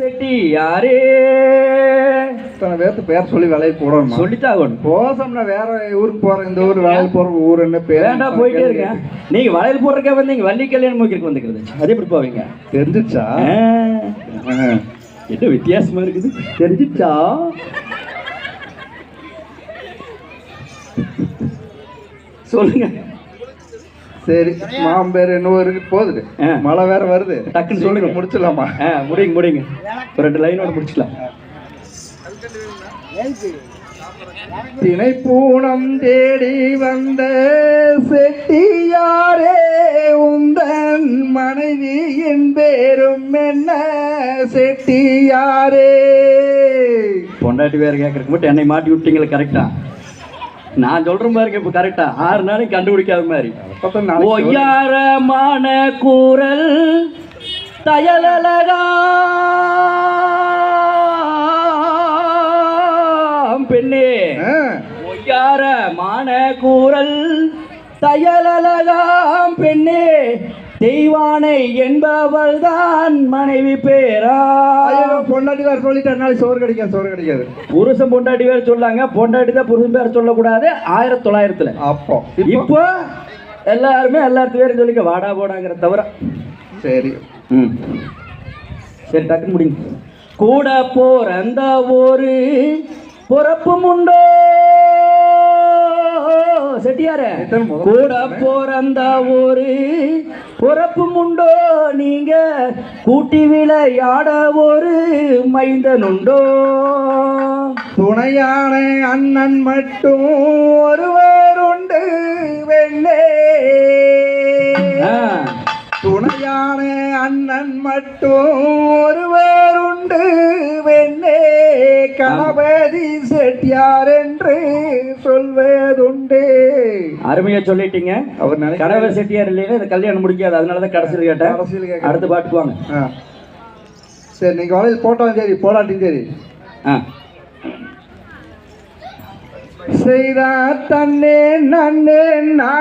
செட்டி யாரே இத்தனை பேர்த்து பேர் சொல்லி வேலைக்கு போடணுமா? சொல்லித்தாகணும் போசம்னா வேற ஊருக்கு போறேன் இந்த ஊர் வேலைக்கு போற ஊர் என்ன பேர்? வேண்டாம் போயிட்டே இருங்க. நீங்க வளையல் போடுறக்கே வந்தீங்க வள்ளி கல்யாணம் முடிக்கிறதுக்கு வந்துக்கிறது. அது எப்படி போவீங்க? தெரிஞ்சிச்சா. என்ன வித்தியாசமா இருக்குது? தெரிஞ்சிச்சா? சொல்லுங்க. சரி மாம் பேர் என்ன இருக்கு. போகுது ஆ. மழை வேற வருது. டக்குன்னு சொல்லுங்க. முடிச்சிடலாமா? ஆ முடிங்க முடிங்க. ஒரு ரெண்டு லைனோட முடிச்சுக்கலாம் தினை பூனம் தேடி வந்த செட்டியாரே உந்தன் மனைவியின் பேரும் என்ன செட்டியாரே? பொண்டாட்டி வேற கேட்கறதுக்கு மட்டும் என்னை மாட்டி விட்டீங்களே கரெக்டா நான் சொல்றேன் பாருங்க இப்ப கரெக்டா ஆறு நாளைக்கு கண்டுபிடிக்காத மாதிரி. ஒய்யாரமான கூறல் தயலழகா பெண்ணே. ஒய்யாரமான கூறல் தயலழகாம் பெண்ணே. தெய்வானை என்பவள் தான் மனைவி பேரா. பொண்டாட்டி வேற சொல்லிட்டேன் நாளைக்கு சோறு கிடைக்காது சோறு கிடைக்காது. புருஷன் பொண்டாட்டி வேற சொல்லாங்க பொண்டாட்டி தான் புருஷன் பேர் சொல்லக்கூடாது. ஆயிரத்தி தொள்ளாயிரத்துல. அப்போ. இப்போ எல்லாருமே எல்லாத்து பேரும் சொல்லிக்க வாடா போடாங்கிற தவிர சரி. ம். சரி டக்குன்னு முடிங்க. கூட போறந்த ஒரு பொறப்பும் உண்டோ? செட்டியார கூட போறந்த ஒரு பொறப்பும் உண்டோ நீங்க? கூட்டி விளையாட ஒரு மைந்தன் உண்டோ துணையான அண்ணன் மட்டும் ஒருவர் உண்டு ஆ, துணையான அண்ணன் மட்டும் ஒருவர் உண்டு வெண்ணே கணபதி செட்டியார் என்று சொல்வதுண்டு. அருமையா சொல்லிட்டீங்க. அவர் கடவை செட்டியார் இல்லைன்னா இந்த கல்யாணம் முடிக்காது. அதனாலதான் கடைசியில் கேட்டேன். அரசியல் கேட்க அடுத்த பாட்டுக்கு வாங்க. ஆ. சரி நீங்க வளையல் போட்டாலும் சரி போடாட்டியும் சரி. ஆ. செய்தா தன்னே நன்னே நான்